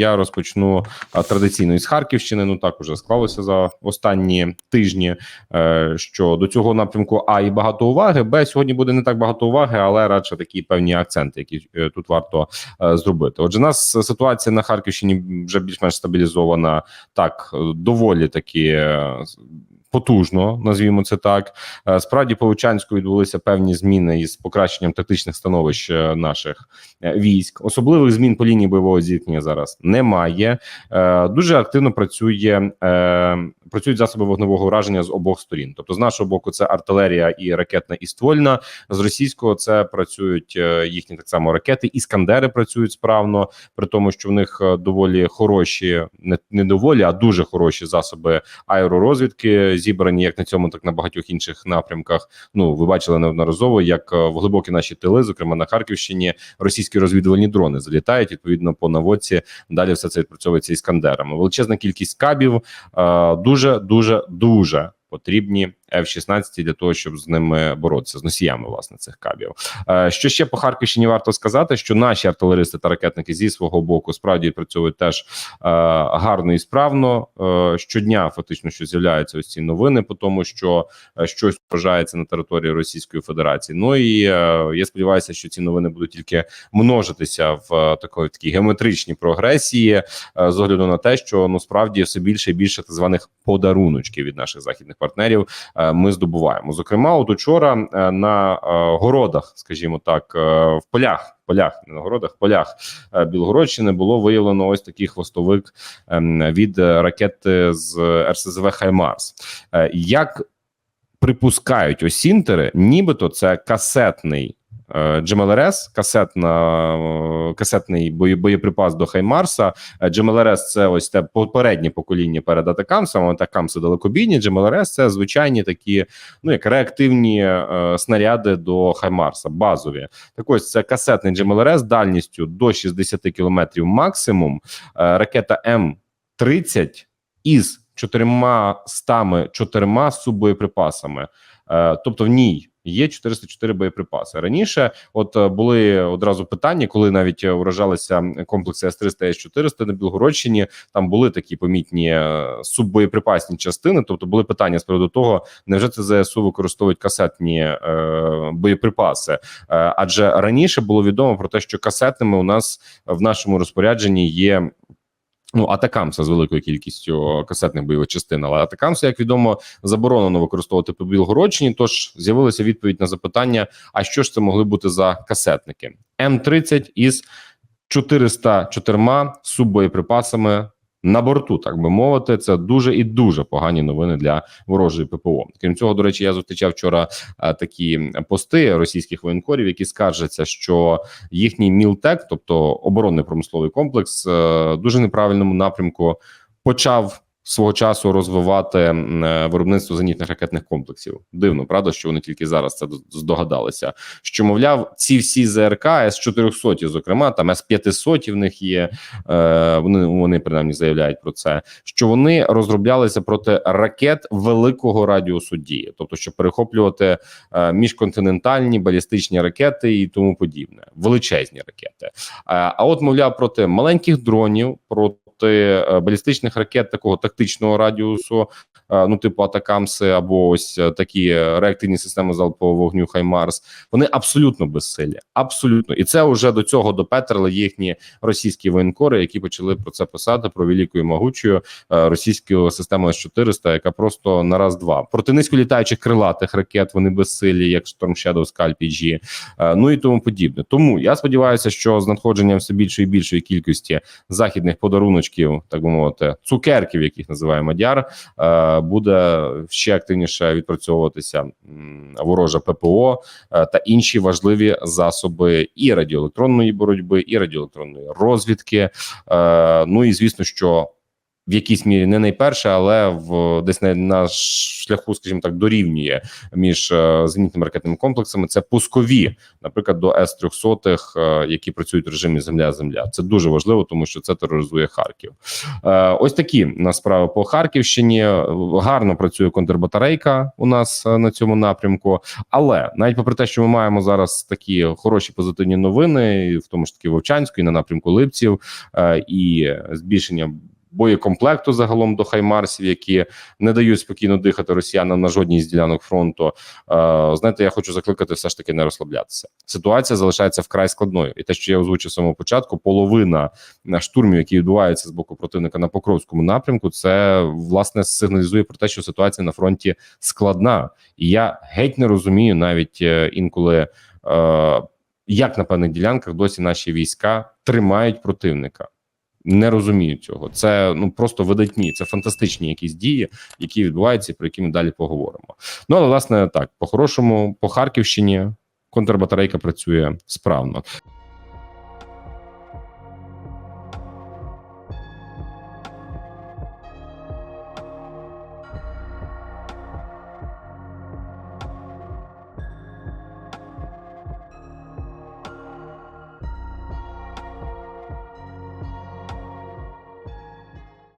я розпочну традиційно із Харківщини. Ну так уже склалося за останні тижні. е, Що до цього напрямку А і багато уваги. Б сьогодні буде не так багато уваги, але радше такі певні акценти, які е, тут варто е, зробити. Отже, нас ситуація на Харківщині вже більш-менш стабілізована. Так, доволі таки. Потужно, назвімо це так. Е, Справді по Лучанську відбулися певні зміни із покращенням тактичних становищ е, наших е, військ. Особливих змін по лінії бойового зіткнення зараз немає. Дуже активно працює працюють засоби вогневого ураження з обох сторін. Тобто, з нашого боку, це артилерія і ракетна і ствольна. З російського це працюють їхні так само ракети. Іскандери працюють справно, при тому, що в них доволі хороші, не доволі, а дуже хороші засоби аеророзвідки зібрані як на цьому, так на багатьох інших напрямках. Ну ви бачили неодноразово, як е, в глибокі наші тили, зокрема на Харківщині, російські розвідувальні дрони залітають відповідно по наводці. Далі все це відпрацьовується іскандерами. Величезна кількість кабів е, дуже дуже дуже. Потрібні F-16 для того, щоб з ними боротися з носіями власне цих кабів. Е, Що ще по Харківщині варто сказати, що наші артилеристи та ракетники зі свого боку справді працюють теж е, гарно і справно. Е, Щодня фактично що з'являються ось ці новини по тому, що щось вважається на території Російської Федерації. Ну і я сподіваюся, що ці новини будуть тільки множитися в такої такій геометричній прогресії, з огляду на те, що ну справді все більше і більше так званих подаруночків від наших західних партнерів ми здобуваємо. Зокрема, от учора е, на е, городах, скажімо так, е, в полях. Полях не на городах, полях е, Білгородщини було виявлено ось такий хвостовик ем, від е, ракети з РСЗВ Хаймарс. Е, Як припускають осінтери, нібито це касетний е, GMLRS, касетна, касетний боєприпас до Хаймарса. GMLRS – це ось те попереднє покоління перед атакамсом. Атакамси далекобійні. GMLRS – це звичайні такі, ну як реактивні е, снаряди до Хаймарса, базові. Так ось це касетний GMLRS дальністю до 60 км максимум. Е, ракета М30 із 404 суббоєприпасами. Е, тобто в ній є 404 боєприпаси. Раніше, от е, були одразу питання, коли навіть е, вражалися комплекси С-300 С-400 на Білгородщині. Там були такі помітні е, суббоєприпасні частини. Тобто були питання з приводу того, невже це ЗСУ використовують касетні е, боєприпаси? Е, адже раніше було відомо про те, що касетними у нас в нашому розпорядженні є. Ну, атакамса з великою кількістю касетних бойових частин, але атакамса, як відомо, заборонено використовувати по Білгородщині. Тож з'явилася відповідь на запитання: а що ж це могли бути за касетники? М30 із 404 суббоєприпасами на борту, так би мовити, це дуже і дуже погані новини для ворожої ППО. Крім цього, до речі, я зустрічав вчора е, такі пости російських воєнкорів, які скаржаться, що їхній мілтек, тобто оборонний промисловий комплекс, е, дуже неправильному напрямку почав. Свого часу розвивати е, виробництво зенітних ракетних комплексів. Дивно, правда, що вони тільки зараз це здогадалися. Що мовляв, ці всі ЗРК С 400 зокрема, там С 500 в них є. Е, вони вони принаймні заявляють про це. Що вони розроблялися проти ракет великого радіусу дії, тобто щоб перехоплювати е, міжконтинентальні балістичні ракети і тому подібне, величезні ракети. А от мовляв проти маленьких дронів, проти е, балістичних ракет такого тактичного радіусу, е, ну типу Атакамси, або ось е, такі реактивні системи залпового вогню Хаймарс. Вони абсолютно безсилі, абсолютно, і це вже до цього допетрили їхні російські воєнкори, які почали про це писати про велику і могучу російську систему С-400, яка просто на раз-два проти низьколітаючих крилатих ракет. Вони безсилі, як Storm Shadow, Scalp PG, ну і тому подібне. Тому я сподіваюся, що з надходженням все більшої і більшої кількості західних подаруночків, так би мовити, цукерків, яких називає Мадяр, е, буде ще активніше відпрацьовуватися ворожа ППО е, та інші важливі засоби і радіоелектронної боротьби, і радіоелектронної розвідки. Е, Ну і звісно, що в якійсь мірі не найперше, але в десь на, на шляху, скажімо так, дорівнює між е, зенітними ракетними комплексами. Це пускові, наприклад, до с 300 е, які працюють в режимі земля-земля. Це дуже важливо, тому що це тероризує Харків. Е, ось такі на справи по Харківщині. Гарно працює контрбатарейка у нас е, на цьому напрямку. Але навіть попри те, що ми маємо зараз такі хороші позитивні новини, в тому ж таки Вовчанську, і на напрямку Липців, е, і збільшення. Боєкомплекту загалом до Хаймарсів, які не дають спокійно дихати росіянам на жодній з ділянок фронту. Е, знаєте, я хочу закликати все ж таки не розслаблятися. Ситуація залишається вкрай складною, і те, що я озвучив самого початку, половина штурмів, які відбуваються з боку противника на Покровському напрямку, це власне сигналізує про те, що ситуація на фронті складна, і я геть не розумію навіть е, інколи. Е, як на певних ділянках досі наші війська тримають противника? Не розумію цього. Це ну просто видатні, це фантастичні якісь дії, які відбуваються, про які ми далі поговоримо. Ну але власне так, по-хорошому, по Харківщині контрбатарейка працює справно.